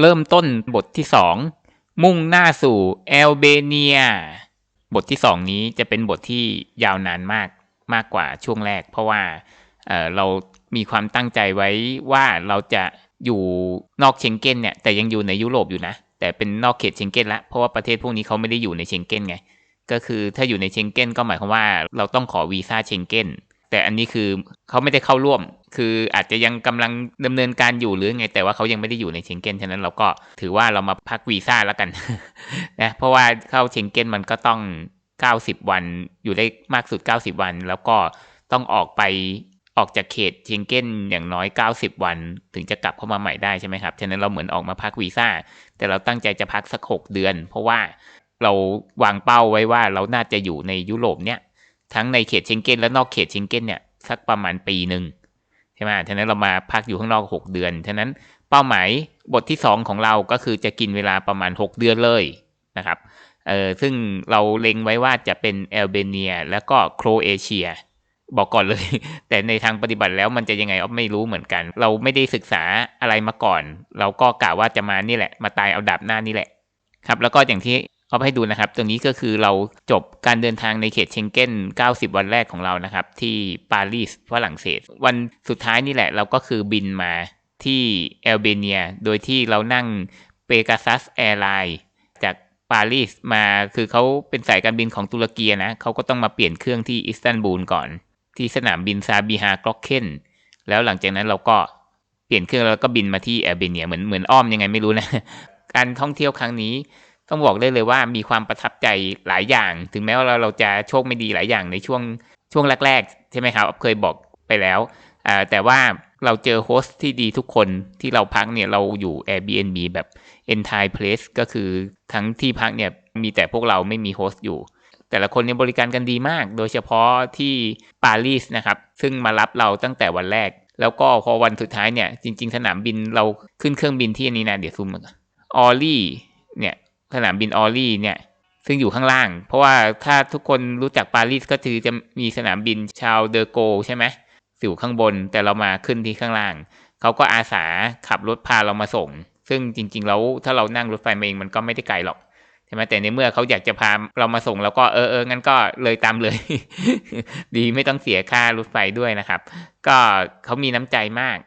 เริ่มต้นบทที่สองมุ่งหน้าสู่แอลเบเนีย บทที่สองนี้จะเป็นบทที่ยาวนานมากมากกว่าช่วงแรก เพราะว่าเเรามีความตั้งใจไว้ว่าเราจะอยู่นอกเชงเก้นเนี่ยแต่ยังอยู่ในยุโรปอยู่นะ แต่เป็นนอกเขตเชงเก้นละเพราะว่าประเทศพวกนี้เขาไม่ได้อยู่ในเชงเก้นไงก็คือถ้าอยู่ในเชงเก้นก็หมายความว่าเราต้องขอวีซ่าเชงเก้น แต่อันนี้คือเขาไม่ได้เข้าร่วม คืออาจจะยังกำลังดำเนินการอยู่หรือไง แต่ว่าเขายังไม่ได้อยู่ในเชงเก้น ฉะนั้นเราก็ถือว่าเรามาพักวีซ่าแล้วกันนะ เพราะว่าเข้าเชงเก้นมันก็ต้อง 90 วัน อยู่ได้มากสุด 90 วัน แล้วก็ต้องออกไปออกจากเขตเชงเก้นอย่างน้อย 90 วัน ถึงจะกลับเข้ามาใหม่ได้ใช่ไหมครับ ฉะนั้นเราเหมือนออกมาพักวีซ่า แต่เราตั้งใจจะพักสัก6เดือน เพราะว่าเราวางเป้าไว้ว่าเราน่าจะอยู่ในยุโรปเนี่ย ทั้งในเขตเชงเก้นและนอกเขตเชงเก้นเนี่ยสักประมาณปีหนึ่งใช่ไหมฉะนั้นเรามาพักอยู่ข้างนอกหกเดือน ฉะนั้นเป้าหมายบทที่สองของเราก็คือจะกินเวลาประมาณหกเดือนเลยนะครับ เออซึ่งเราเล็งไว้ว่าจะเป็นแอลเบเนีย แล้วก็โครเอเชีย บอกก่อนเลย แต่ในทางปฏิบัติแล้วมันจะยังไงอ๊อไม่รู้เหมือนกัน เราไม่ได้ศึกษาอะไรมาก่อน เราก็กะว่าจะมานี่แหละ มาตายเอาดับหน้านี่แหละครับ แล้วก็อย่างที่ เอาให้ดูนะครับ ตรงนี้ก็คือเราจบการเดินทางในเขตเชงเก้น 90 วันแรกของเรานะครับ ที่ปารีสฝรั่งเศส วันสุดท้ายนี่แหละ เราก็คือบินมาที่เอลเบเนีย โดยที่เรานั่งเปกาซัสแอร์ไลน์จากปารีสมาคือเขาเป็นสายการบินของตุรกีนะเขาก็ต้องมาเปลี่ยนเครื่องที่อิสตันบูลก่อน ที่สนามบินซาบิฮากรอกเคนแล้วหลังจากนั้นเราก็เปลี่ยนเครื่องแล้วก็บินมาที่เอลเบเนียเหมือนเหมือนอ้อมยังไงไม่รู้นะ การท่องเที่ยวครั้งนี้ ต้องบอกได้เลยว่ามีความประทับใจหลายอย่าง ถึงแม้ว่าเราเราจะโชคไม่ดีหลายอย่างในช่วงช่วงแรกๆใช่ไหมครับเคยบอกไปแล้วแต่ว่าเราเจอโฮสต์ที่ดีทุกคนที่เราพักเนี่ยเราอยู่ Airbnb แบบ entire place ก็คือทั้งที่พักเนี่ยมีแต่พวกเราไม่มีโฮสต์อยู่ แต่ละคนเนี่ยบริการกันดีมาก โดยเฉพาะที่ปารีสนะครับ ซึ่งมารับเราตั้งแต่วันแรก แล้วก็พอวันสุดท้ายเนี่ยจริง ๆ สนามบินเราขึ้นเครื่องบินที่นี้นะเดี๋ยวซูมออลลี่เนี่ย สนามบินออลลี่เนี่ยซึ่งอยู่ข้างล่าง เพราะว่าถ้าทุกคนรู้จักปารีสก็คือจะมีสนามบินชาวเดอโกใช่ไหมอยู่ข้างบนแต่เรามาขึ้นที่ข้างล่าง เขาก็อาสาขับรถพาเรามาส่ง ซึ่งจริงๆแล้วถ้าเรานั่งรถไฟมาเองมันก็ไม่ได้ไกลหรอกใช่ไหมแต่ในเมื่อเขาอยากจะพาเรามาส่งแล้วก็เออเอองั้นก็เลยตามเลย ดีไม่ต้องเสียค่ารถไฟด้วยนะครับ ก็เขามีน้ำใจมาก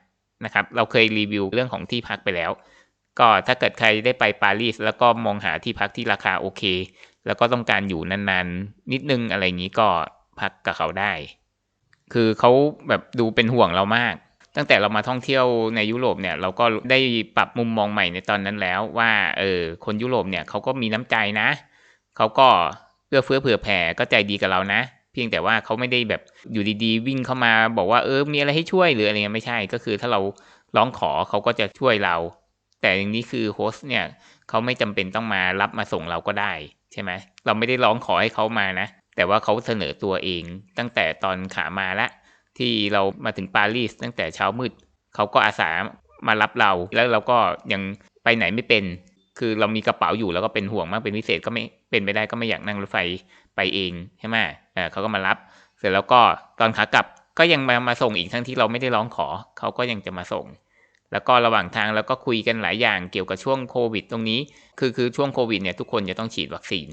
นะครับ เราเคยรีวิวเรื่องของที่พักไปแล้ว ก็ถ้าเกิดใครได้ไปปารีสแล้วก็มองหาที่พักที่ราคาโอเค แล้วก็ต้องการอยู่นานๆ นิดนึงอะไรอย่างนี้ก็พักกับเขาได้ คือเขาแบบดูเป็นห่วงเรามาก ตั้งแต่เรามาท่องเที่ยวในยุโรปเนี่ย เราก็ได้ปรับมุมมองใหม่ในตอนนั้นแล้ว ว่าเออคนยุโรปเนี่ยเขาก็มีน้ำใจนะเขาก็เอื้อเฟื้อเผื่อแผ่ก็ใจดีกับเรานะเพียงแต่ว่าเขาไม่ได้แบบอยู่ดีๆ วิ่งเข้ามาบอกว่าเออมีอะไรให้ช่วยหรืออะไรเงี้ยไม่ใช่ ก็คือถ้าเราร้องขอเขาก็จะช่วยเรา แต่อย่างนี้คือโฮสต์เนี่ยเขาไม่จำเป็นต้องมารับมาส่งเราก็ได้ใช่ไหมเราไม่ได้ร้องขอให้เขามานะ แต่ว่าเขาเสนอตัวเอง ตั้งแต่ตอนขามาละ ที่เรามาถึงปารีสตั้งแต่เช้ามืดเขาก็อาสามารับเรา แล้วเราก็ยังไปไหนไม่เป็น คือเรามีกระเป๋าอยู่แล้วก็เป็นห่วงมากเป็นพิเศษก็ไม่เป็นไปได้ก็ไม่อยากนั่งรถไฟไปเองใช่ไหมเเขาก็มารับ เสร็จแล้วก็ตอนขากลับก็ยังมามาส่งอีกทั้งที่เราไม่ได้ร้องขอเขาก็ยังจะมาส่ง แล้วก็ระหว่างทางเราก็คุยกันหลายอย่างเกี่ยวกับช่วงโควิด ตรงนี้ คือคือช่วงโควิดเนี่ยทุกคนจะต้องฉีดวัคซีน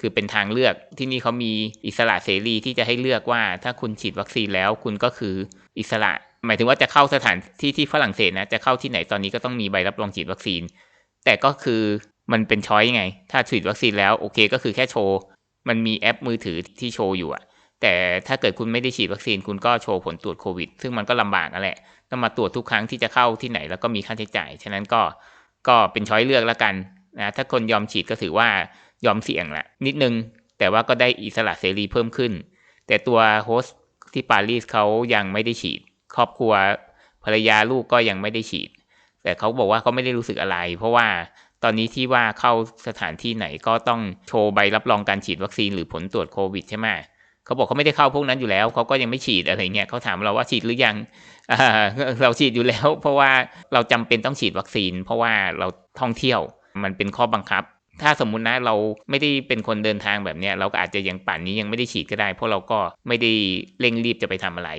คือเป็นทางเลือกที่นี่เขามีอิสระเสรีที่จะให้เลือกว่า ถ้าคุณฉีดวัคซีนแล้วคุณก็คืออิสระ หมายถึงว่าจะเข้าสถานที่ที่ฝรั่งเศสนะจะเข้าที่ไหนตอนนี้ก็ต้องมีใบรับรองฉีดวัคซีน แต่ก็คือมันเป็นช้อยไง ถ้าฉีดวัคซีนแล้วโอเคก็คือแค่โชว์ มันมีแอปมือถือที่โชว์อยู่อะ แต่ถ้าเกิดคุณไม่ได้ฉีดวัคซีนคุณก็โชว์ผลตรวจโควิด ซึ่งมันก็ลำบากนั่นแหละต้องมาตรวจทุกครั้งที่จะเข้าที่ไหนแล้วก็มีค่าใช้จ่าย ฉะนั้นก็ก็เป็นช้อยเลือกแล้วกันนะถ้าคนยอมฉีดก็ถือว่ายอมเสี่ยงละนิดนึง แต่ว่าก็ได้อิสระเสรีเพิ่มขึ้น แต่ตัวโฮสต์ที่ปารีสเขายังไม่ได้ฉีด ครอบครัวภรรยาลูกก็ยังไม่ได้ฉีด แต่เขาบอกว่าเขาไม่ได้รู้สึกอะไร เพราะว่าตอนนี้ที่ว่าเข้าสถานที่ไหนก็ต้องโชว์ใบรับรองการฉีดวัคซีนหรือผลตรวจโควิดใช่ไหม เขาบอกเขาไม่ได้เข้าพวกนั้นอยู่แล้ว เขาก็ยังไม่ฉีดอะไรเงี้ยเขาถามเราว่าฉีดหรือยังเราฉีดอยู่แล้ว เพราะว่าเราจำเป็นต้องฉีดวัคซีน เพราะว่าเราท่องเที่ยวมันเป็นข้อบังคับ ถ้าสมมุตินะเราไม่ได้เป็นคนเดินทางแบบเนี้ยเราก็อาจจะยังป่านนี้ยังไม่ได้ฉีดก็ได้ เพราะเราก็ไม่ได้เร่งรีบจะไปทำอะไร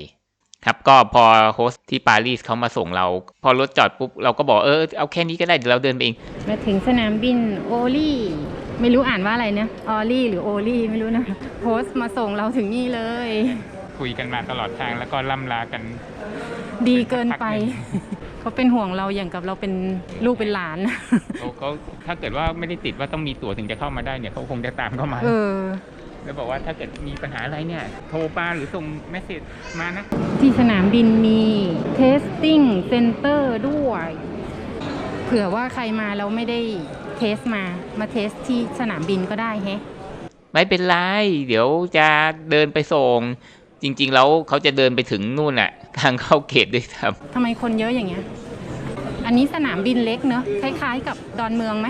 ครับก็พอโฮสต์ที่ปารีสเขามาส่งเรา พอรถจอดปุ๊บเราก็บอกเออเอาแค่นี้ก็ได้เดี๋ยวเราเดินไปเอง มาถึงสนามบินโอลี่ ไม่รู้อ่านว่าอะไรเนี่ยออลี่หรือโอลี่ไม่รู้นะ โพสต์มาส่งเราถึงนี่เลย คุยกันมาตลอดทางแล้วก็ล่ำลากัน ดีเกินไปพักหนึ่เขาเป็นห่วงเราอย่างกับเราเป็นลูกเป็นหลานเขาเขาถ้าเกิดว่าไม่ได้ติดว่าต้องมีตั๋วถึงจะเข้ามาได้เนี่ยเขาคงจะตามเข้ามาเออแล้วบอกว่าถ้าเกิดมีปัญหาอะไรเนี่ย โทรมาหรือส่งเมสเซจมานะ ที่สนามบินมี testing center ด้วย เผื่อว่าใครมาแล้วไม่ได้ เทสมา มาเทสที่สนามบินก็ได้แฮะไม่เป็นไร เดี๋ยวจะเดินไปส่ง จริง ๆ แล้วเขาจะเดินไปถึงนู่นน่ะทางเข้าเขตด้วยซ้ทำไมคนเยอะอย่างเงี้ย อันนี้สนามบินเล็กเนอะคล้าย ๆ กับดอนเมืองไหม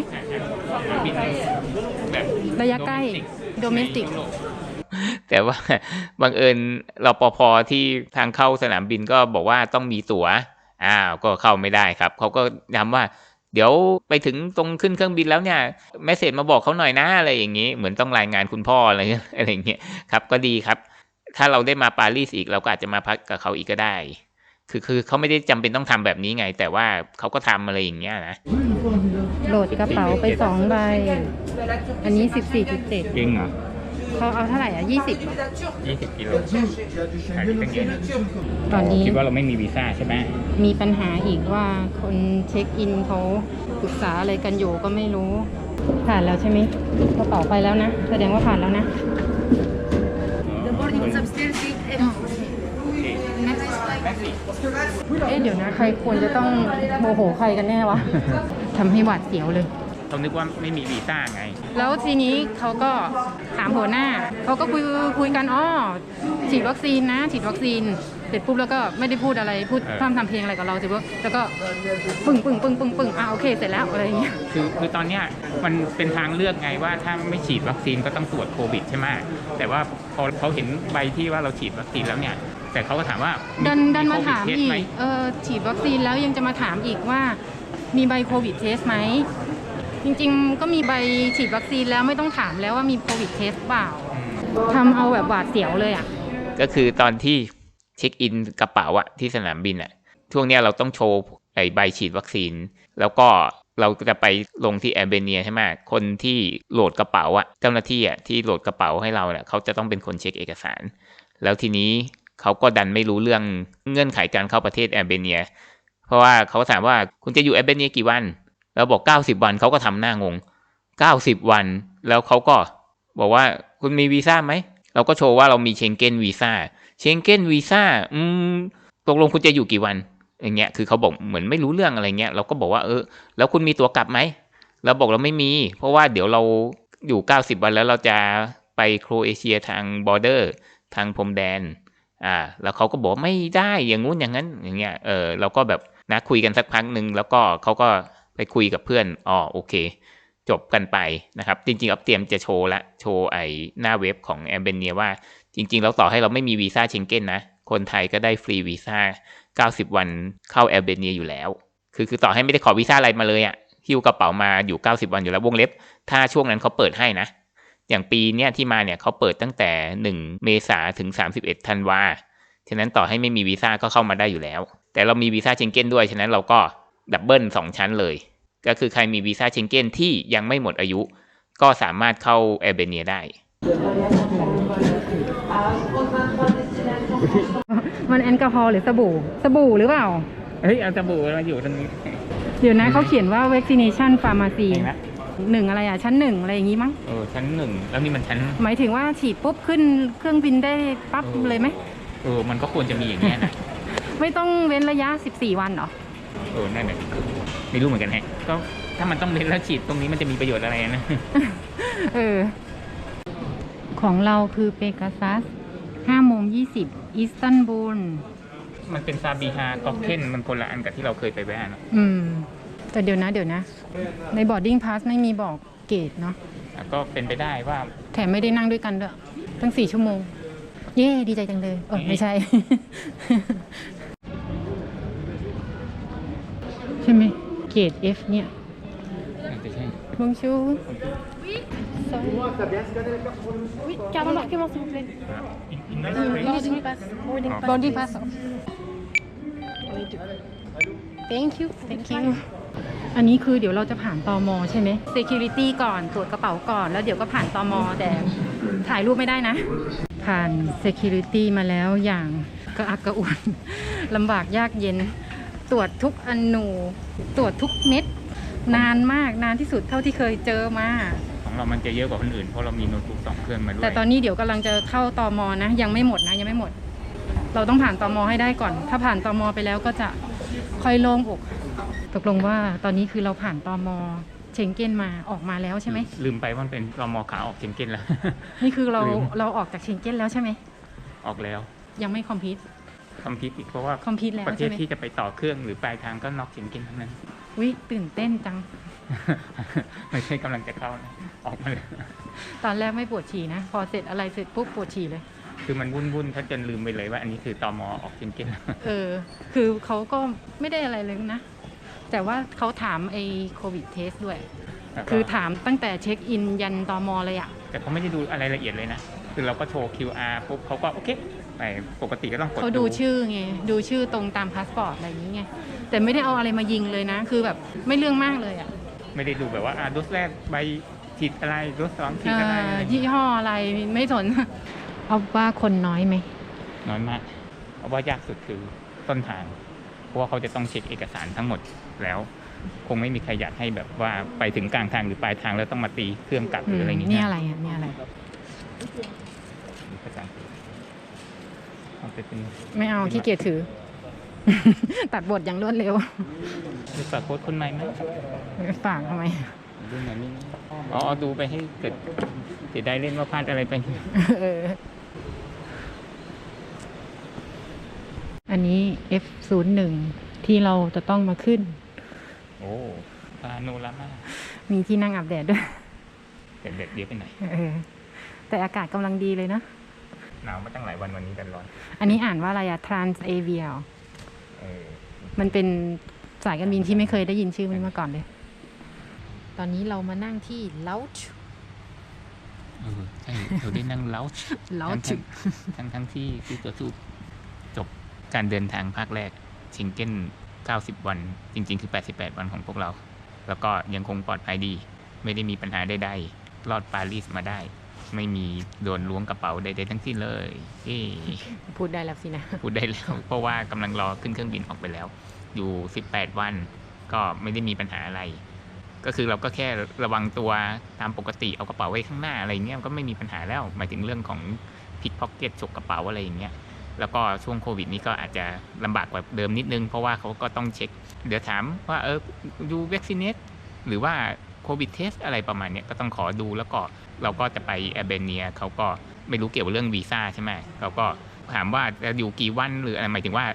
ำบินแบบระยะใกล้ domestic แต่ว่า บังเอิญรปภที่ทางเข้าสนามบินก็บอกว่าต้องมีตั๋วอ้าวก็เข้าไม่ได้ครับ เขาก็ย้ำว่า เดี๋ยวไปถึงตรงขึ้นเครื่องบินแล้วเนี่ยแมสเซจมาบอกเขาหน่อยนะอะไรอย่างนี้ เหมือนต้องรายงานคุณพ่ออะไรเงี้ยอะไรอย่างเงี้ยครับก็ดีครับ ถ้าเราได้มาปารีสอีกเราก็อาจจะมาพักกับเขาอีกก็ได้ คือคือเขาไม่ได้จำเป็นต้องทำแบบนี้ไง แต่ว่าเขาก็ทำอะไรอย่างเงี้ยนะโหลดกระเป๋าไปสองใบอันนี้สิบสี่จุดเจ็ดจริงเหรอ เขาเอาเท่าไหร่อะยี่สิบยี่สิบกิโลขายตั้งเยอะนะตอนนี้คิดว่าเราไม่มีวีซ่าใช่ไหมมีปัญหาอีกว่าคนเช็คอินเขาปรึกษาอะไรกันอยู่ก็ไม่รู้ ผ่านแล้วใช่ไหมกระเป๋าไปแล้วนะ แสดงว่าผ่านแล้วนะ The boarding is upstairs, gate F. เอ๊ะเดี๋ยวนะ ใครควรจะต้องโมโหใครกันแน่วะ ทำให้หวาดเสียวเลย เขานึกว่าไม่มีวีซ่าไง แล้วทีนี้เขาก็ถามหัวหน้า เขาก็คุยคุยกันอ๋อฉีดวัคซีนนะ ฉีดวัคซีน เสร็จปุ๊บแล้วก็ไม่ได้พูดอะไร พูดเออ พร่ำทำเพลงอะไรกับเราเสร็จปุ๊บแล้วก็ปึ้งปึ้งปึ้งปึ้งปึ้งอ่าโอเค เสร็จแล้วอะไรอย่างเงี้ย คือคือตอนเนี้ยมันเป็นทางเลือกไงว่าถ้าไม่ฉีดวัคซีนก็ต้องตรวจโควิดใช่ไหมแต่ว่าพอเขาเห็นใบที่ว่าเราฉีดวัคซีนแล้วเนี่ย แต่เขาก็ถามว่าดันดันมาโควิถามเทสอีไหกเออฉีดวัคซีนแล้วยังจะมาถามอีกว่า มีใบโควิดเทสไหม จริงๆ ก็มีใบฉีดวัคซีนแล้วไม่ต้องถามแล้วว่ามีโควิดเทสเปล่าอืมทำเอาแบบหวาดเสียวเลยอะ ก็คือตอนที่เช็คอินกระเป๋าอะที่สนามบินอะช่วงเนี้ยเราต้องโชว์ไอใบฉีดวัคซีน แล้วก็เราจะไปลงที่แอร์เบเนียใช่ไหมคนที่โหลดกระเป๋าอะเจ้าหน้าที่อะที่โหลดกระเป๋าให้เราเนี่ยเขาจะต้องเป็นคนเช็คเอกสาร แล้วทีนี้เขาก็ดันไม่รู้เรื่องเงื่อนไขการเข้าประเทศแอร์เบเนีย เพราะว่าเขาถามว่าคุณจะอยู่แอร์เบเนียกี่วัน เราบอกเก้าสิบวันเขาก็ทำหน้างงเก้าสิบวัน แล้วเขาก็บอกว่าคุณมีวีซ่าไหม เราก็โชว์ว่าเรามีเชงเก้นวีซ่า เชงเก้นวีซ่า อืม ตกลงคุณจะอยู่กี่วัน อย่างเงี้ย คือเขาบอกเหมือนไม่รู้เรื่องอะไรเงี้ย เราก็บอกว่าเออ แล้วคุณมีตั๋วกลับไหม เราบอกเราไม่มี เพราะว่าเดี๋ยวเราอยู่เก้าสิบวันแล้วเราจะไปโครเอเชียทางบอร์เดอร์ ทางพรมแดน อ่า แล้วเขาก็บอกไม่ได้ อย่างงู้นอย่างนั้น อย่างเงี้ย เออ เราก็แบบนะคุยกันสักพักหนึ่งแล้วก็เขาก็ ไปคุยกับเพื่อนอ๋อโอเค จบกันไปนะครับ จริงๆเอาเตรียมจะโชว์ละโชว์ไอหน้าเว็บของแอมเบเนียว่า จริงๆ แล้วต่อให้เราไม่มีวีซ่าเชงเก้นนะ คนไทยก็ได้ฟรีวีซ่า 90 วันเข้าแอลเบเนียอยู่แล้ว คือคือต่อให้ไม่ได้ขอวีซ่าอะไรมาเลยอะ่ะหิ้วกระเป๋ามาอยู่ 90 วันอยู่แล้ววงเล็บ ถ้าช่วงนั้นเขาเปิดให้นะ อย่างปีเนี้ยที่มาเนี่ยเขาเปิดตั้งแต่ 1 เมษาถึง 31ธันวาฉะนั้นต่อให้ไม่มีวีซ่าก็เข้ามาได้อยู่แล้ว แต่เรามีวีซ่าเชงเก้นด้วย ฉะนั้นเราก็ ดับเบิลสองชั้นเลย ก็คือใครมีวีซ่าเชงเก้นที่ยังไม่หมดอายุ ก็สามารถเข้าแอลเบเนียได้ มันแอลกอฮอล์หรือสบู่ สบู่หรือเปล่า เฮ้ยเอาจมูกมาอยู่ตรงนี้เดี๋ยวนะเขาเขียนว่า vaccination pharmacy เห็นไหมหนึ่งอะไรอะ ชั้นหนึ่งอะไรอย่างงี้มั้ง เออชั้นหนึ่งแล้วนี่มันชั้นหมายถึงว่าฉีดปุ๊บขึ้นเครื่องบินได้ปั๊บเออเลยไหม เออมันก็ควรจะมีอย่างเงี้ยนะ ไม่ต้องเว้นระยะ 14 วันเหรอ เออนั่นแหละไม่รู้เหมือนกันแฮะก็ถ้ามันต้องเน้นแล้วฉีดตรงนี้มันจะมีประโยชน์อะไรนะ เออ ของเราคือเปกาซัส5โมง20อิสตันบูล มันเป็นซาบีฮาต็อกเคนมันคนละอันกับที่เราเคยไปแวะนะอืม แต่เดี๋ยวนะ เดี๋ยวนะ ใน boarding pass ไม่มีบอกเกตเนาะแล้วก็เป็นไปได้ว่า แถมไม่ได้นั่งด้วยกันด้วยตั้งสี่ชั่วโมง เย้ดีใจจังเลยเออไม่ใช่ ใช่ไหมเกรด F เนี่ยน่าจะใช่ Bonjour. Oui, carte d'embarquement, s'il vous plaît. Boarding pass. Boarding pass. Boarding pass. Thank you. Thank you. อันนี้คือเดี๋ยวเราจะผ่านตอมใช่ไหม Security ก่อนตรวจกระเป๋าก่อน แล้วเดี๋ยวก็ผ่านตอมแต่ถ่ายรูปไม่ได้นะ ผ่าน Security มาแล้วอย่างกระอักกระอ่วนลำบากยากเย็น ตรวจทุกอนูตรวจทุกเม็ดนานมากนานที่สุดเท่าที่เคยเจอมา ของเรามันจะเยอะกว่าคนอื่นเพราะเรามีโน้ตบุ๊กสองเครื่องมาด้วยแต่ตอนนี้เดี๋ยวกำลังจะเข้าตอมนะยังไม่หมดนะยังไม่หมด เราต้องผ่านตอมให้ได้ก่อน ถ้าผ่านตอมไปแล้วก็จะค่อยโล่งอกตกลงว่าตอนนี้คือเราผ่านตอมเชงเก้นมาออกมาแล้วใช่ไหมลืมไปว่ามันเป็นรอมอขาออกเชงเก้นแล้วนี่คือเราลืมเราออกจากเชงเก้นแล้วใช่ไหมออกแล้ว ยังไม่คอมพิว คอมพิวต์อีกเพราะว่าคอมพิวแล้วประเทใช่ศไหมที่จะไปต่อเครื่องหรือปลายทางก็น็อกเชงเก้นทั้งนั้น วิตื่นเต้นจัง ไม่ใช่กำลังจะเข้านะออกมาเลยตอนแรกไม่ปวดฉี่นะ พอเสร็จอะไรเสร็จปุ๊บปวดฉี่เลย คือมันวุ่นวุ่นๆถ้าจนลืมไปเลยว่าอันนี้คือตอมอออกเชงเก้นแล้วเออ คือเขาก็ไม่ได้อะไรเลยนะ แต่ว่าเขาถามไอ้โควิดเทสด้วย แล้วก็คือถามตั้งแต่เช็คอินยันตอมเลยอะแต่เขาไม่ได้ดูอะไรละเอียดเลยนะ คือเราก็โชว์ QR ปุ๊บเขาก็โอเค ไปปกติก็ต้องกดเขาดูชื่อไงดูชื่อตรงตามพาสปอร์ตอะไรอย่างนี้ไงแต่ไม่ได้เอาอะไรมายิงเลยนะ คือแบบไม่เรื่องมากเลยอะไม่ได้ดูแบบว่าอ่าโดสแรกใบฉีดอะไรโดสสองฉีดเอ่อะไรออะไรอย่างยี่เงี้ยห้ออะไรไม่สน เอาว่าคนน้อยไหมน้อยมากเพราะว่ายากสุดคือต้นทาง เพราะว่าเขาจะต้องเช็คเอกสารทั้งหมดแล้ว คงไม่มีใครอยากให้แบบว่าไปถึงกลางทางหรือปลายทางแล้วต้องมาตีเครื่องกลับหรืออะไรอย่างเงี้ยนี่อะไรอะนี่อะไร ภาษาอังกฤษ เอาไปเป็นไม่เอาขี้เกียจถือ ตัดบทอย่างรวดเร็วดูฝากโค้ดคนใหม่ไหมฝากทำไมดูหน่อยนี่อ๋อดูไปให้เกิดเสียดายเล่นว่าพลาดอะไรไป เออ อันนี้ F01 ที่เราจะต้องมาขึ้น โอ้ปาโนรามามีที่นั่งอาบแดดด้วยแต่เด็ดเดียวไปไหนอย เออ แต่อากาศกำลังดีเลยนะ หนาวมาตั้งหลายวันวันนี้ดันร้อน อันนี้อ่านว่าอะไรอะ Transavia เหรอเออมันเป็นสายการบินที่ไม่เคยได้ยินชื่อมันมาก่อนเลย ตอนนี้เรามานั่งที่ Lounge เออใช่เราได้นั่งเล้า Lounge ทั้งทั้งที่ที่ตัวทูบจบการเดินทางภาคแรกชิงเก้น 90 วัน จริง ๆ คือ 88 วันของพวกเรา แล้วก็ยังคงปลอดภัยดี ไม่ได้มีปัญหาใดๆรอดปารีสมาได้ ไม่มีโดนล้วงกระเป๋าใดๆทั้งสิ้นเลยเอ้พูดได้แล้วสินะ พูดได้แล้ว เพราะว่ากำลังรอขึ้นเครื่องบินออกไปแล้ว อยู่ 18 วันก็ไม่ได้มีปัญหาอะไร ก็คือเราก็แค่ระวังตัวตามปกติเอากระเป๋าไว้ข้างหน้าอะไรเงี้ยก็ไม่มีปัญหาแล้ว หมายถึงเรื่องของพิกพ็อกเก็ตฉกกระเป๋าอะไรอย่างเงี้ยแล้วก็ช่วงโควิดนี้ก็อาจจะลำบากกว่าเดิมนิดนึง เพราะว่าเขาก็ต้องเช็ค เดี๋ยวถามว่าเออดูวัคซีนเนตหรือว่าโควิดเทสอะไรประมาณเนี้ยก็ต้องขอดูแล้วก็ เราก็จะไปแอร์เบเนียเขาก็ไม่รู้เกี่ยวกับเรื่องวีซ่าใช่ไหมเขาก็ถามว่าจะอยู่กี่วันหรืออะไรหมายถึงว่า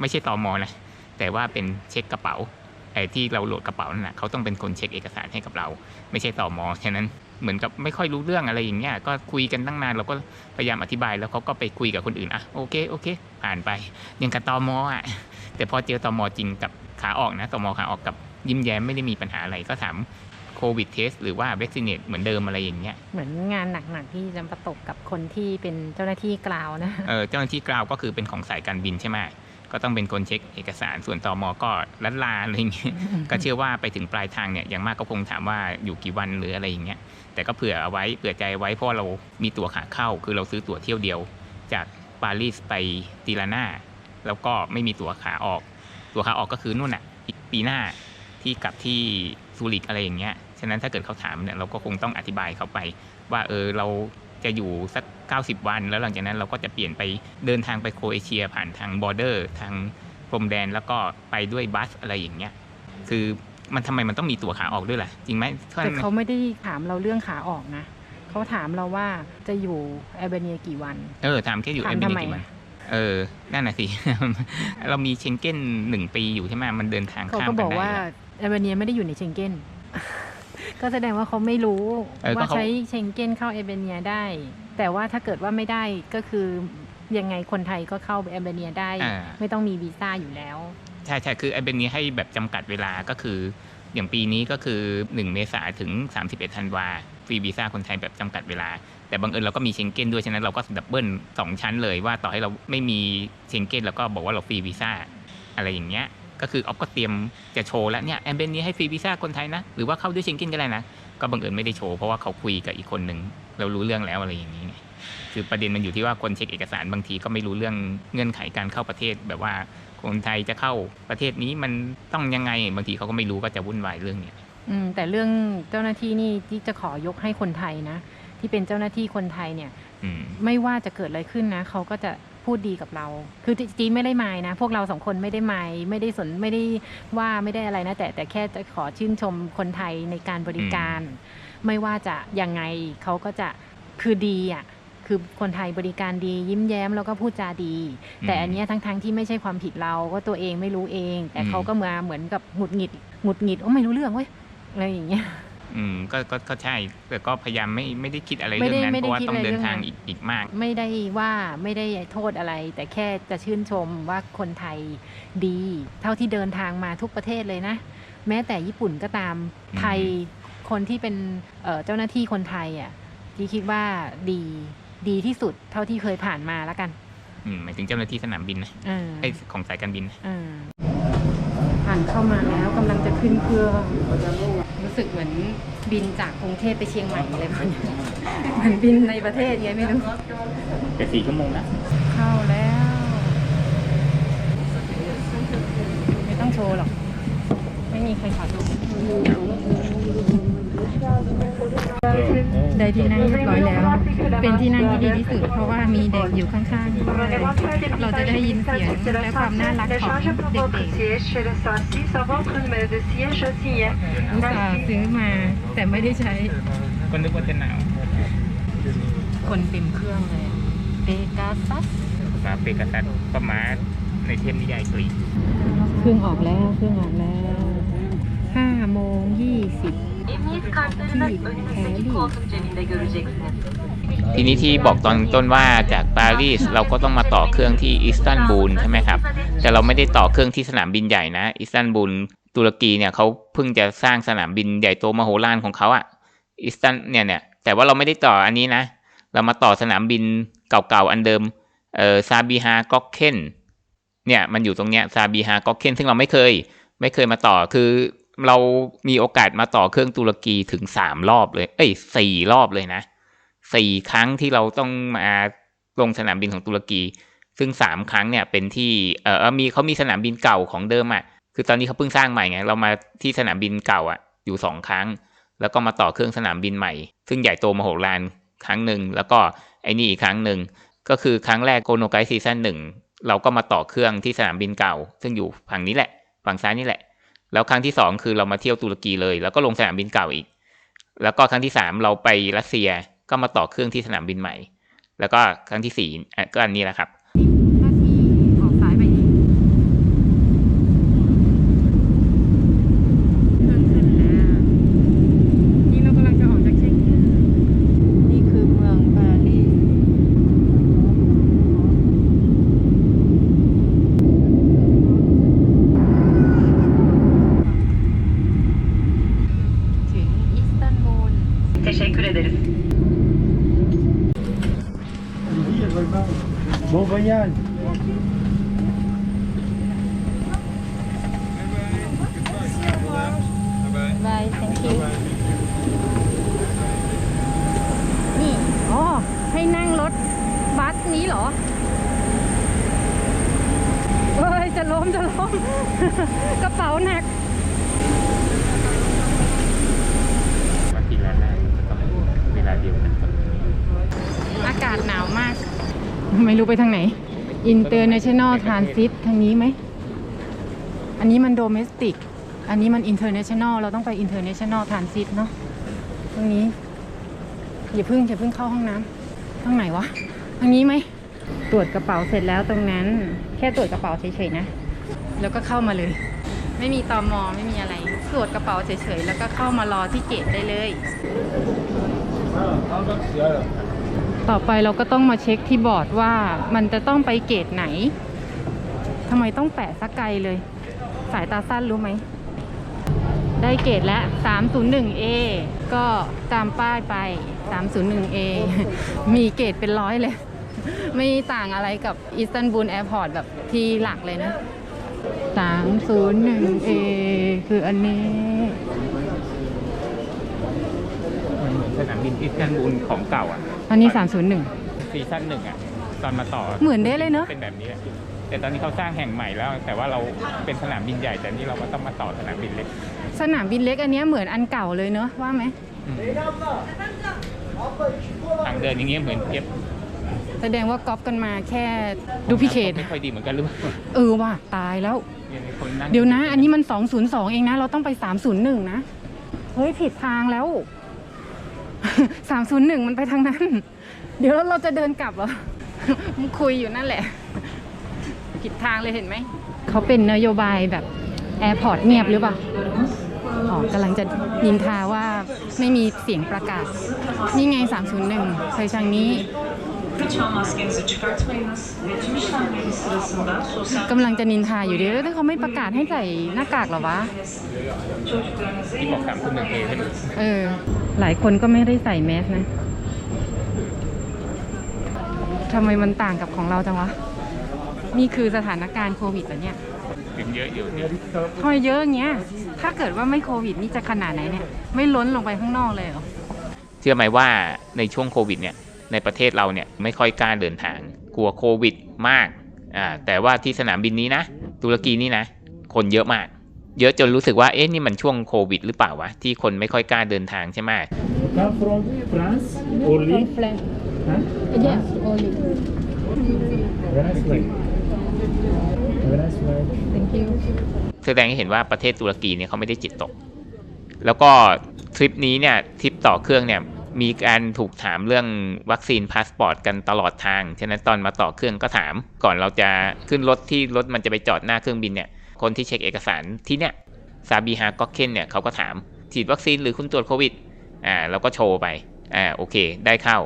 ไม่ใช่ตอมอนะแต่ว่าเป็นเช็คกระเป๋าไอ้ที่เราโหลดกระเป๋านั่นแหละเขาต้องเป็นคนเช็คเอกสารให้กับเรา ไม่ใช่ตอมอฉะนั้นเหมือนกับไม่ค่อยรู้เรื่องอะไรอย่างเงี้ยก็คุยกันตั้งนานเราก็พยายามอธิบายแล้วเขาก็ไปคุยกับคนอื่นอะโอเคโอเค ผ่านไปยังกับตอมออะแต่พอเจอตอมอจริงกับขาออกนะตอมอขาออกกับยิ้มแย้มไม่ได้มีปัญหาอะไรก็ถาม วิดเทสหรือว่าวัคซีนเนตเหมือนเดิมอะไรอย่างเงี้ยเหมือนงานหนักๆที่จะประตกกับคนที่เป็นเจ้าหน้าที่กล่าวนะเออเจ้าหน้าที่กล่าวก็คือเป็นของสายการบินใช่ไหมก็ต้องเป็นคนเช็คเอกสารส่วนตอมก็ลัดลาอะไรอย่างเงี้ยก็เชื่อว่าไปถึงปลายทางเนี่ยอย่างมากก็คงถามว่าอยู่กี่วันหรืออะไรอย่างเงี้ยแต่ก็เผื่อเอาไว้เผื่อใจไว้เพราะเรามีตั๋วขาเข้า คือเราซื้อตั๋วเที่ยวเดียว จากปารีสไปตีลานาแล้วก็ไม่มีตั๋วขาออก ตั๋วขาออกก็คือนู่นน่ะอีกปีหน้าที่กลับที่ซูริกอะไรอย่างเงี้ย ฉะนั้นถ้าเกิดเขาถามเนี่ยเราก็คงต้องอธิบายเขาไป ว่าเออเราจะอยู่สัก 90 วัน แล้วหลังจากนั้นเราก็จะเปลี่ยนไปเดินทางไปโครเอเชียผ่านทางบอร์เดอร์ทางพรมแดนแล้วก็ไปด้วยบัสอะไรอย่างเงี้ยคือมันทำไมมันต้องมีตั๋วขาออกด้วยล่ะ จริงไหมท่านแต่เขาไม่ได้ถามเราเรื่องขาออกนะเขาถามเราว่าจะอยู่แอลเบเนียกี่วัน เออถามแค่อยู่ถาเอ็มมบีทำไมกี่วันอะเออ นั่นน่ะสิ เรามีเชงเก้นหนึ่งปีอยู่ใช่ไหมมันเดินทางเขาข้ามก็กันบอกได้ว่าอยู่แล้วแอลเบเนียไม่ได้อยู่ในเชงเก้น ก็แสดงว่าเขาไม่รู้เออก็ว่าเขา ใช้เชงเก้นเข้าแอลเบเนียได้ แต่ว่าถ้าเกิดว่าไม่ได้ก็คือยังไงคนไทยก็เข้าแอลเบเนียได้ อ่า ไม่ต้องมีวีซ่าอยู่แล้ว ใช่ใช่คือไอ้เบนนี้ให้แบบจำกัดเวลาก็คือ อย่างปีนี้ก็คือ 1 เมษาถึง 31ธันวาฟรีวีซ่าคนไทยแบบจำกัดเวลา แต่บังเอิญเราก็มีเชงเก้นด้วยฉะนั้นเราก็ดับเบิลสองชั้นเลยว่าต่อให้เราไม่มีเชงเก้นเราก็บอกว่าเราฟรีวีซ่าอะไรอย่างเงี้ย ก็คือออฟก็เตรียมจะโชว์แล้วเนี่ยแอมเบนนี้ให้ฟรีวีซ่าคนไทยนะ หรือว่าเข้าด้วยเชงเก้นก็ได้นะ ก็บังเอิญไม่ได้โชว์เพราะว่าเขาคุยกับอีกคนหนึ่งเรารู้เรื่องแล้วอะไรอย่างนี้ไงคือประเด็นมันอยู่ที่ว่าคนเช็คเอกสารบางทีก็ไม่รู้เรื่องเงื่อนไขการเข้าประเทศแบบว่าคนไทยจะเข้าประเทศนี้มันต้องยังไงบางทีเขาก็ไม่รู้ก็จะวุ่นวายเรื่องเนี้ยอืมแต่เรื่องเจ้าหน้าที่นี่ที่จะขอยกให้คนไทยนะ ที่เป็นเจ้าหน้าที่คนไทยเนี่ยอืมไม่ว่าจะเกิดอะไรขึ้นนะเขาก็จะ พูดดีกับเรา คือจีไม่ได้มายนะ พวกเราสองคนไม่ได้มายไม่ได้สนไม่ได้ว่าไม่ได้อะไรนะ แต่แต่แค่จะขอชื่นชมคนไทยในการบริการ ไม่ว่าจะยังไงเขาก็จะคือดีอะคือคนไทยบริการดียิ้มแย้มแล้วก็พูดจาดีอืมแต่อันเนี้ยทั้งๆที่ไม่ใช่ความผิดเราก็ตัวเองไม่รู้เอง แต่อืมเขาก็มาเหมือนกับหงุดหงิดหงุดหงิดโอ้ไม่รู้เรื่องเว้ยอะไรอย่างเงี้ย อืมก็ก็ก็ใช่แต่ก็พยายามไม่ไม่ได้คิดอะไรไม่เรื่ได้องนั้นไม่เพได้ราะว่าคิดต้องอะไรเดินเรื่องทางนั้น อีกอีกมาก ไม่ได้ว่าไม่ได้โทษอะไร แต่แค่จะชื่นชมว่าคนไทยดี เท่าที่เดินทางมาทุกประเทศเลยนะ แม้แต่ญี่ปุ่นก็ตามอืม ไทยคนที่เป็นเอ่อเจ้าหน้าที่คนไทยอะที่คิดว่าดีดีที่สุดเท่าที่เคยผ่านมาแล้วกันอืมหมายถึงเจ้าหน้าที่สนามบินนะเออไอยของสายการบินนะ เออ ผ่านเข้ามาแล้วกำลังจะขึ้นเครื่องรู้ สึกเหมือนบินจากกรุงเทพไปเชียงใหม่เลยมันเหมือนบินในประเทศไงไม่รู้ แต่สี่ชั่วโมงนะ เข้าแล้ว ไม่ต้องโชว์หรอก ไม่มีใครขอดู ได้ที่นั่งเรียบร้อยแล้ว เป็นที่นั่งที่ดีที่สุด เพราะว่ามีเด็กอยู่ข้างๆด้วยเราจะได้ยินเสียงและความน่ารักของเด็ก siège chez le Sarcy, sans votre numéro de siège aussi. hein. ๆอุตส่าห์ซื้อมาแต่ไม่ได้ใช้ก็นึกว่าจะหนาว คนเต็มเครื่องเลยเปกาซัสมาเปกัสัตก็มาในเทพนิยายกรีกเครื่องออกแล้วเครื่องออกแล้วห้าโมงยี่สิบ Emniyet kartlarını önünüzdeki koltuk cebinde göreceksiniz. ทีนี้ที่บอกตอนต้นว่าจากปารีสเราก็ต้องมาต่อเครื่องที่อิสตันบูลใช่ไหมครับ แต่เราไม่ได้ต่อเครื่องที่สนามบินใหญ่นะ อิสตันบูลตุรกีเนี่ยเขาเพิ่งจะสร้างสนามบินใหญ่โตมโหฬารของเขาอะอิสตันเนี่ยเนี่ยแต่ว่าเราไม่ได้ต่ออันนี้นะ เรามาต่อสนามบินเก่าๆอันเดิมเอ่อซาบีฮาก็อกเคนเนี่ยมันอยู่ตรงเนี้ยซาบีฮาก็อกเคนซึ่งเราไม่เคย ไม่เคยมาต่อคือ เรามีโอกาสมาต่อเครื่องตุรกีถึงสามรอบเลย เอ้ยสี่รอบเลยนะสี่ครั้งที่เราต้องมาลงสนามบินของตุรกี ซึ่งสามครั้งเนี่ยเป็นที่เออมีเขามีสนามบินเก่าของเดิมอะคือตอนนี้เขาเพิ่งสร้างใหม่ไงเรามาที่สนามบินเก่าอะอยู่สองครั้ง แล้วก็มาต่อเครื่องสนามบินใหม่ ซึ่งใหญ่โตมโหฬารครั้งหนึ่งแล้วก็ไอ้นี่อีกครั้งหนึ่งก็คือครั้งแรกโกโนไกซีซั่นหนึ่งเราก็มาต่อเครื่องที่สนามบินเก่า ซึ่งอยู่ฝั่งนี้แหละ ฝั่งซ้ายนี่แหละ แล้วครั้งที่สองคือเรามาเที่ยวตุรกีเลย แล้วก็ลงสนามบินเก่าอีก แล้วก็ครั้งที่สามเราไปรัสเซียก็มาต่อเครื่องที่สนามบินใหม่ แล้วก็ครั้งที่สี่อะก็อันนี้แหละครับ หน้าที่ออกซ้ายไปอีกเครื่องขึ้นแล้ว นี่เรากำลังจะออกจากเช็คเก้นนี่คือเมืองปารีสถึงอิสตันบูล Teşekkür ederiz. Bon voyage. Bye thank you นี่ อ๋อ ให้นั่งรถบัสนี้เหรอ เฮ้ย จะล้ม จะล้ม กระเป๋าหนัก ว่าทีละแรกจะต้องเวลาเดียวกันกับ อากาศหนาวมาก ไม่รู้ไปทางไหน International Transit ทางนี้ไหม อันนี้มัน Domestic อันนี้มัน International เราต้องไป International Transit เนาะตรงนี้อย่าเพิ่งอย่าเพิ่งเข้าห้องน้ำทางไหนวะทางนี้ไหม ตรวจกระเป๋าเสร็จแล้วตรงนั้น แค่ตรวจกระเป๋าเฉยๆนะ แล้วก็เข้ามาเลย ไม่มีตอมอไม่มีอะไร ตรวจกระเป๋าเฉยๆแล้วก็เข้ามารอที่เกตได้เลย ต่อไปเราก็ต้องมาเช็คที่บอร์ดว่ามันจะต้องไปเกตไหนทำไมต้องแปะสักไกลเลย สายตาสั้นรู้ไหม ได้เกรดและ 301A ก็ตามป้ายไป 301A มีเกรดเป็นร้อยเลย ไม่ต่างอะไรกับอิสตันบูลแอร์พอร์ตแบบที่หลักเลยนะ 301A คืออันนี้มันเหมือนสนามบินอิสตันบูลของเก่าอะ อันนี้ 301 ซีซั่นหนึ่งอะตอนมาต่อเหมือนได้เลยเนอะ เป็นแบบนี้แหละแต่ตอนนี้เขาสร้างแห่งใหม่แล้ว แต่ว่าเราเป็นสนามบินใหญ่แต่นี่เราก็ต้องมาต่อสนามบินเล็กสนามบินเล็กอันเนี้ยเหมือนอันเก่าเลยเนอะว่าไหมทางเดินอย่างเงี้ยเหมือนเก็บแสดงว่าก๊อปกันมาแค่ดูพิเคทไม่ค่อยดีเหมือนกันหรือเปล่าเออว่ะตายแล้ว เนี่ยมีคนนั่งเดี๋ยวนะ อันนี้มัน 202 เองนะ เราต้องไป 301 นะ เฮ้ย ผิดทางแล้ว สามศูนย์หนึ่งมันไปทางนั้น เดี๋ยวเราจะเดินกลับเหรอมันคุยอยู่นั่นแหละ ผิดทางเลยเห็นไหม เขาเป็นนโยบายแบบแอร์พอร์ตเงียบหรือเปล่าอ๋อกำลังจะยินทาว่าไม่มีเสียงประกาศ นี่ไง 301ไปทางนี้ Lütfen maskenizi çıkartmayınız. Üretim işlemleri sırasında sosyal กำลังจะนินทาอยู่ดีแล้วถ้าเขาไม่ประกาศให้ใส่หน้ากากเหรอวะ çocuklarınızı ที่บอกสามคนหนึ่งเอใช่ไหมเออ หลายคนก็ไม่ได้ใส่แมสนะ ทำไมมันต่างกับของเราจังวะ นี่คือสถานการณ์โควิดเหรอเนี่ยเป็นเยอะอยู่เนี่ยทำไมเยอะอย่างเงี้ย ถ้าเกิดว่าไม่โควิดนี่จะขนาดไหนเนี่ย ไม่ล้นลงไปข้างนอกเลยเหรอ เชื่อไหมว่าในช่วงโควิดเนี่ย ในประเทศเราเนี่ยไม่ค่อยกล้าเดินทาง กลัวโควิดมากอ่าแต่ว่าที่สนามบินนี้นะ ตุรกีนี่นะ คนเยอะมาก เยอะจนรู้สึกว่าเอ๊ะนี่มันช่วงโควิด หรือเปล่าวะที่คนไม่ค่อยกล้าเดินทางใช่ไหม Come from France only? Huh? Yes only Very nice flight. Very nice flight. thank you แสดงให้เห็นว่าประเทศตุรกีเนี่ยเขาไม่ได้จิตตก แล้วก็ทริปนี้เนี่ยทริปต่อเครื่องเนี่ย มีการถูกถามเรื่องวัคซีนพาสปอร์ตกันตลอดทาง ฉะนั้นตอนมาต่อเครื่องก็ถาม ก่อนเราจะขึ้นรถที่รถมันจะไปจอดหน้าเครื่องบินเนี่ย คนที่เช็คเอกสารที่เนี่ยซาบีฮาก็เคนเนี่ยเขาก็ถาม ฉีดวัคซีนหรือคุณตรวจโควิด อ่าเราก็โชว์ไป อ่าโอเค ได้เข้า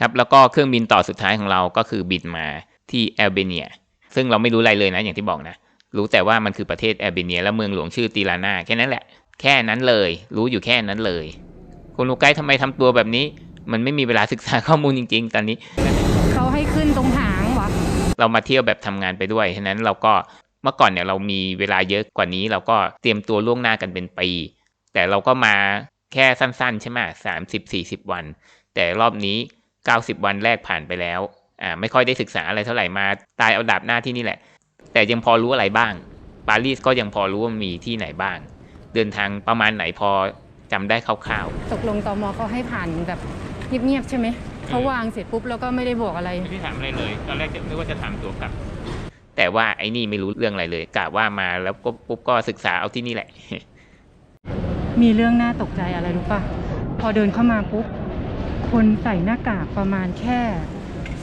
ครับ แล้วก็เครื่องบินต่อสุดท้ายของเราก็คือบินมาที่แอลเบเนีย ซึ่งเราไม่รู้อะไรเลยนะอย่างที่บอกนะ รู้แต่ว่ามันคือประเทศแอลเบเนีย และเมืองหลวงชื่อตีลานาแค่นั้นแหละ แค่นั้นเลย รู้อยู่แค่นั้นเลย คุณลูกไกด์ทำไมทำตัวแบบนี้ มันไม่มีเวลาศึกษาข้อมูลจริง ๆ ตอนนี้ เขาให้ขึ้นตรงหางวะเรามาเที่ยวแบบทำงานไปด้วยฉะนั้นเราก็เมื่อก่อนเนี่ยเรามีเวลาเยอะกว่านี้ เราก็เตรียมตัวล่วงหน้ากันเป็นปี แต่เราก็มาแค่สั้นๆ ใช่ไหมสามสิบสี่สิบวัน แต่รอบนี้เก้าสิบวันแรกผ่านไปแล้วอ่าไม่ค่อยได้ศึกษาอะไรเท่าไหร่มาตายเอาดาบหน้าที่นี่แหละ แต่ยังพอรู้อะไรบ้าง ปารีสก็ยังพอรู้ว่ามีที่ไหนบ้าง เดินทางประมาณไหนพอ จำได้คร่าวตกลงตมเขาให้ผ่านแบบเงียบๆใช่ไหมเขาวางเสร็จปุ๊บแล้วก็ไม่ได้บอกอะไร ๆไม่ได้ถามอะไรเลย ตอนแรกนึกว่าจะถามตัวกลับแต่ว่าไอ้นี่ไม่รู้เรื่องอะไรเลยกะว่ามาแล้วก็ปุ๊บก็ศึกษาเอาที่นี่แหละ มีเรื่องน่าตกใจอะไรรู้ป่ะ พอเดินเข้ามาปุ๊บ คนใส่หน้ากากประมาณแค่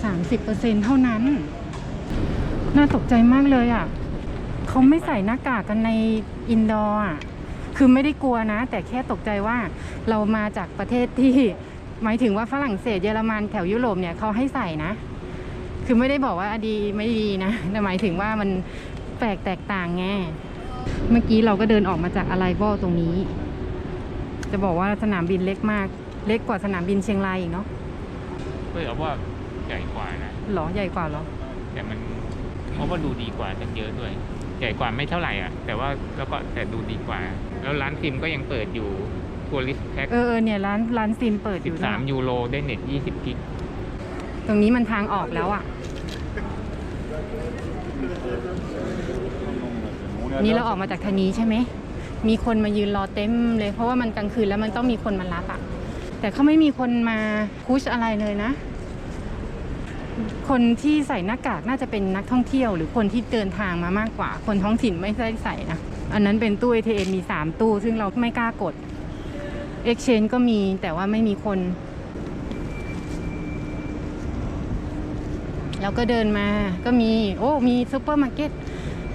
30%เท่านั้น น่าตกใจมากเลยอะ เขาไม่ใส่หน้ากากกันในอินดอร์อะ คือไม่ได้กลัวนะ แต่แค่ตกใจว่าเรามาจากประเทศที่หมายถึงว่าฝรั่งเศสเยอรมันแถวยุโรปเนี่ยเขาให้ใส่นะ คือไม่ได้บอกว่าดีไม่ดีนะแต่หมายถึงว่ามันแปลกแตกต่างไงเมื่อกี้เราก็เดินออกมาจากอะไรวอตรงนี้ จะบอกว่าสนามบินเล็กมาก เล็กกว่าสนามบินเชียงรายอีกเนาะเฮ้ยเอาว่าใหญ่กว่านะหรอใหญ่กว่าเหรอ แต่มันเพราะว่าดูดีกว่าตั้งเยอะด้วย ใหญ่กว่าไม่เท่าไหร่อะ แต่ว่าแล้วก็แต่ดูดีกว่า แล้วร้านฟิล์มก็ยังเปิดอยู่ทัวริสแพ็คเออเออเนี่ยร้านร้านซิมเปิดอสิยู่บด้วสายมยูโรได้เน็ตยี่สิบกิก ตรงนี้มันทางออกแล้วอะ นี่เราออกมาจากทางนี้ใช่ไหม มีคนมายืนรอเต็มเลยเพราะว่ามันกลางคืนแล้วมันต้องมีคนมารับอะ แต่เขาไม่มีคนมาพุชอะไรเลยนะ คนที่ใส่หน้ากากน่าจะเป็นนักท่องเที่ยว หรือคนที่เดินทางมามากกว่า คนท้องถิ่นไม่ได้ใส่นะ อันนั้นเป็นตู้ ATM มี 3 ตู้ ซึ่งเราไม่กล้ากด Exchange ก็มีแต่ว่าไม่มีคน แล้วก็เดินมาก็มี โอ้ มีซูเปอร์มาร์เก็ต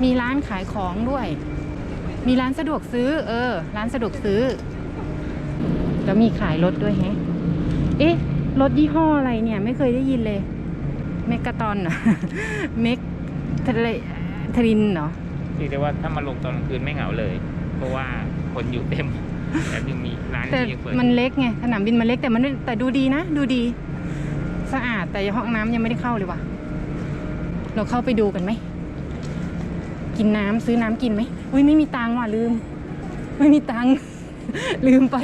มีร้านขายของด้วย มีร้านสะดวกซื้อ เออ ร้านสะดวกซื้อ แล้วมีขายรถด้วยแฮะ เอ๊ะ รถยี่ห้ออะไรเนี่ย ไม่เคยได้ยินเลย เมกาตอนเหรอเมกทะเลทรินเห รอที่เรียกว่าถ้ามาลงตอนกลางคืนไม่เหงาเลย เพราะว่าคนอยู่เต็มแต่ยังมีร้านแต่ที่ยังเปิดมันเล็กไงสนามบินมันเล็กแต่มันแต่ดูดีนะ ดูดี สะอาดแต่ห้องน้ำยังไม่ได้เข้าเลยว่ะ เราเข้าไปดูกันไหม กินน้ำซื้อน้ำกินไหมอุ้ยไม่มีตังค์ว่ะลืม ไม่มีตังค์ ลืมไป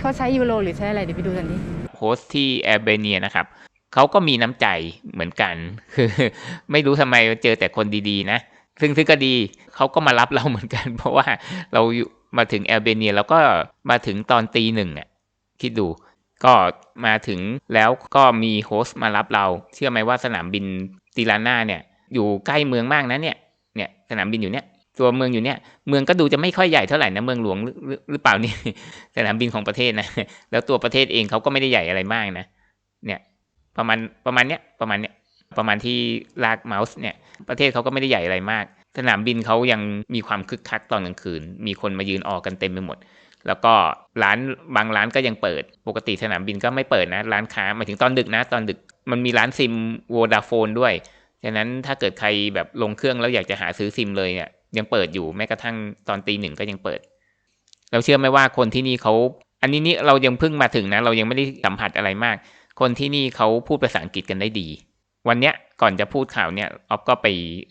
เขาใช้ยูโรหรือใช้อะไรเดี๋ยวไปดูกันดิ โฮสต์ที่แอร์เบเนียนะครับเขาก็มีน้ำใจเหมือนกัน คือ ไม่รู้ทำไมเจอแต่คนดีๆนะ ซึ่งซึ่งก็ดีเขาก็มารับเราเหมือนกัน เพราะว่าเราอยู่มาถึงแอร์เบเนียแล้วก็มาถึงตอนตีหนึ่งอะคิดดูก็มาถึงแล้วก็มีโฮสต์มารับเรา เชื่อไหมว่าสนามบินติลาน่าเนี่ย อยู่ใกล้เมืองมากนะเนี่ยเนี่ยสนามบินอยู่เนี่ยตัวเมืองอยู่เนี่ย เมืองก็ดูจะไม่ค่อยใหญ่เท่าไหร่นะเมืองหลวงหรือเปล่านี่สนามบินของประเทศนะแล้วตัวประเทศเองเขาก็ไม่ได้ใหญ่อะไรมากนะเนี่ย ประมาณประมาณเนี้ยประมาณเนี้ย ประมาณที่ลากเมาส์เนี่ย ประเทศเขาก็ไม่ได้ใหญ่อะไรมาก สนามบินเขายังมีความคึกคักตอนกลางคืน มีคนมายืนออกกันเต็มไปหมด แล้วก็ร้านบางร้านก็ยังเปิด ปกติสนามบินก็ไม่เปิดนะ ร้านค้าหมายถึงตอนดึกนะ ตอนดึกมันมีร้านซิมโวดาโฟนด้วยฉะนั้นถ้าเกิดใครแบบลงเครื่องแล้วอยากจะหาซื้อซิมเลยเนี่ยยังเปิดอยู่แม้กระทั่งตอนตีหนึ่งก็ยังเปิด เราเชื่อไหมว่าคนที่นี่เขาอันนี้นี่เรายังเพิ่งมาถึงนะ เรายังไม่ได้สัมผัสอะไรมาก คนที่นี่เขาพูดภาษาอังกฤษกันได้ดี วันเนี้ยก่อนจะพูดข่าวเนี่ยออฟก็ไป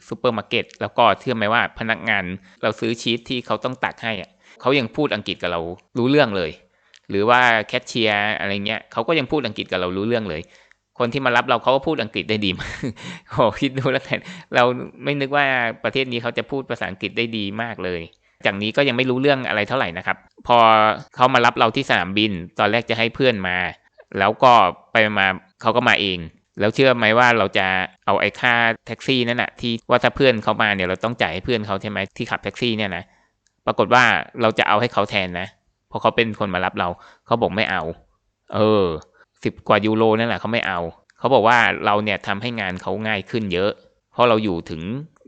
ซูเปอร์มาร์เก็ตแล้วก็เชื่อไหมว่าพนักงานเราซื้อชีสที่เขาต้องตักให้อะเขายังพูดอังกฤษกับเรารู้เรื่องเลย หรือว่าแคชเชียร์อะไรเงี้ยเขาก็ยังพูดอังกฤษกับเรารู้เรื่องเลย คนที่มารับเราเขาก็พูดอังกฤษได้ดีมากโอ้คิดดูแล้วกันเราไม่นึกว่าประเทศนี้เขาจะพูดภาษาอังกฤษได้ดีมากเลยจากนี้ก็ยังไม่รู้เรื่องอะไรเท่าไหร่นะครับ พอเขามารับเราที่สนามบิน ตอนแรกจะให้เพื่อนมา แล้วก็ไปมาเขาก็มาเอง แล้วเชื่อไหมว่าเราจะเอาไอ้ค่าแท็กซี่นั่นแหะที่ว่าถ้าเพื่อนเขามาเนี่ยเราต้องจ่ายให้เพื่อนเขาใช่ไหมที่ขับแท็กซี่เนี่ยนะปรากฏว่าเราจะเอาให้เขาแทนนะเพราะเขาเป็นคนมารับเราเขาบอกไม่เอา เออสิบกว่ายูโรนั่นแหละเขาไม่เอาเขาบอกว่าเราเนี่ยทำให้งานเขาง่ายขึ้นเยอะ เพราะเราอยู่ถึง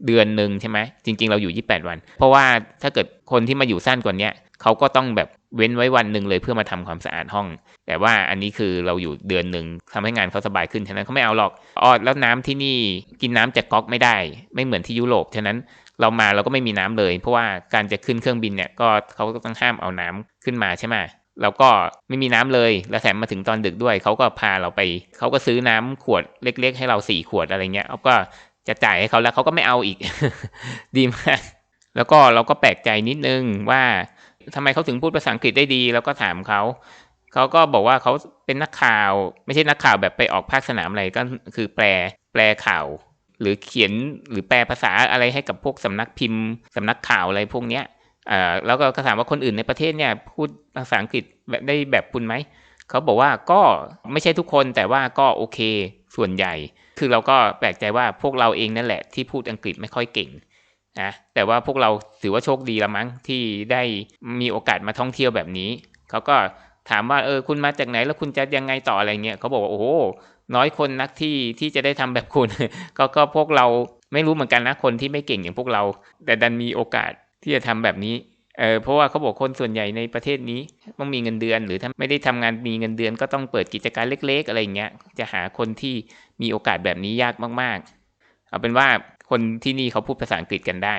เดือนหนึ่งใช่ไหมจริง ๆ เราอยู่ 28 วัน เพราะว่าถ้าเกิดคนที่มาอยู่สั้นกว่านี้เขาก็ต้องแบบ เว้นไว้วันหนึ่งเลยเพื่อมาทำความสะอาดห้อง แต่ว่าอันนี้คือเราอยู่เดือนหนึ่งทำให้งานเขาสบายขึ้นฉะนั้นเขาไม่เอาหรอกอ๋อแล้วน้ำที่นี่กินน้ำจากก๊อกไม่ได้ ไม่เหมือนที่ยุโรปฉะนั้นเรามาเราก็ไม่มีน้ำเลย เพราะว่าการจะขึ้นเครื่องบินเนี่ยก็เขาก็ต้องห้ามเอาน้ำขึ้นมาใช่ไหมเราก็ไม่มีน้ำเลยแล้วแถมมาถึงตอนดึกด้วยเขาก็พาเราไปเขาก็ซื้อน้ำขวดเล็ก ๆ ให้เราสี่ขวดอะไรเงี้ยเขาก็จะจ่ายให้เขาแล้วเขาก็ไม่เอาอีก ดีมาก แล้วก็เราก็แปลกใจนิดนึงว่า ทำไมเขาถึงพูดภาษาอังกฤษได้ดี แล้วก็ถามเขาเขาก็บอกว่าเขาเป็นนักข่าว ไม่ใช่นักข่าวแบบไปออกภาคสนามอะไรก็คือแปลแปลข่าว หรือเขียนหรือแปลภาษาอะไรให้กับพวกสำนักพิมพ์สำนักข่าวอะไรพวกเนี้ยอ่าแล้วก็ถามว่าคนอื่นในประเทศเนี่ยพูดภาษาอังกฤษแบบได้แบบคุณไหมเขาบอกว่าก็ไม่ใช่ทุกคนแต่ว่าก็โอเคส่วนใหญ่ คือเราก็แปลกใจว่าพวกเราเองนั่นแหละที่พูดอังกฤษไม่ค่อยเก่ง นะแต่ว่าพวกเราถือว่าโชคดีละมั้งที่ได้มีโอกาสมาท่องเที่ยวแบบนี้ เขาก็ถามว่าเออคุณมาจากไหนแล้วคุณจะยังไงต่ออะไรเงี้ยเขาบอกว่าโอ้โหน้อยคนนักที่ที่จะได้ทำแบบคุณ ก็ก็พวกเราไม่รู้เหมือนกันนะคนที่ไม่เก่งอย่างพวกเรา แต่ดันมีโอกาสที่จะทำแบบนี้เออเพราะว่าเขาบอกคนส่วนใหญ่ในประเทศนี้ต้องมีเงินเดือน หรือถ้าไม่ได้ทำงานมีเงินเดือน ก็ต้องเปิดกิจการเล็ก ๆ อะไรเงี้ยจะหาคนที่มีโอกาสแบบนี้ยากมาก ๆ เอาเป็นว่า คนที่นี่เขาพูดภาษาอังกฤษกันได้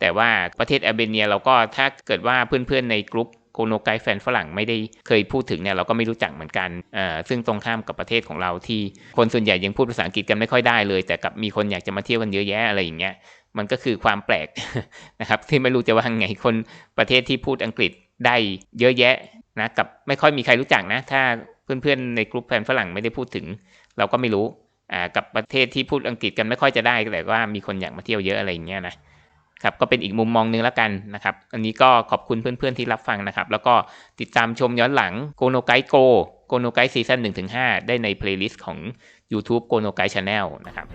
แต่ว่าประเทศแอลเบเนียเราก็ถ้าเกิดว่าเพื่อนๆในกลุ่มโกโนไกแฟนฝรั่งไม่ได้เคยพูดถึงเนี่ยเราก็ไม่รู้จักเหมือนกันอ่าซึ่งตรงข้ามกับประเทศของเราที่คนส่วนใหญ่ยังพูดภาษาอังกฤษกันไม่ค่อยได้เลย แต่กับมีคนอยากจะมาเที่ยวกันเยอะแยะอะไรอย่างเงี้ย มันก็คือความแปลกนะครับที่ไม่รู้จะว่าไงคนประเทศที่พูดอังกฤษได้เยอะแยะนะกับไม่ค่อยมีใครรู้จักนะ ถ้าเพื่อนๆในกลุ่มแฟนฝรั่งไม่ได้พูดถึง เราก็ไม่รู้ กับประเทศที่พูดอังกฤษกันไม่ค่อยจะได้แต่ว่ามีคนอยากมาเที่ยวเยอะอะไรอย่างเงี้ยนะครับก็เป็นอีกมุมมองนึงแล้วกันนะครับ อันนี้ก็ขอบคุณเพื่อนๆที่รับฟังนะครับ แล้วก็ติดตามชมย้อนหลังโกโนไกโกโกโนไกซีซั่น1-5 ได้ในเพลย์ลิสต์ของ YouTube โกโนไกชาแนลนะครับ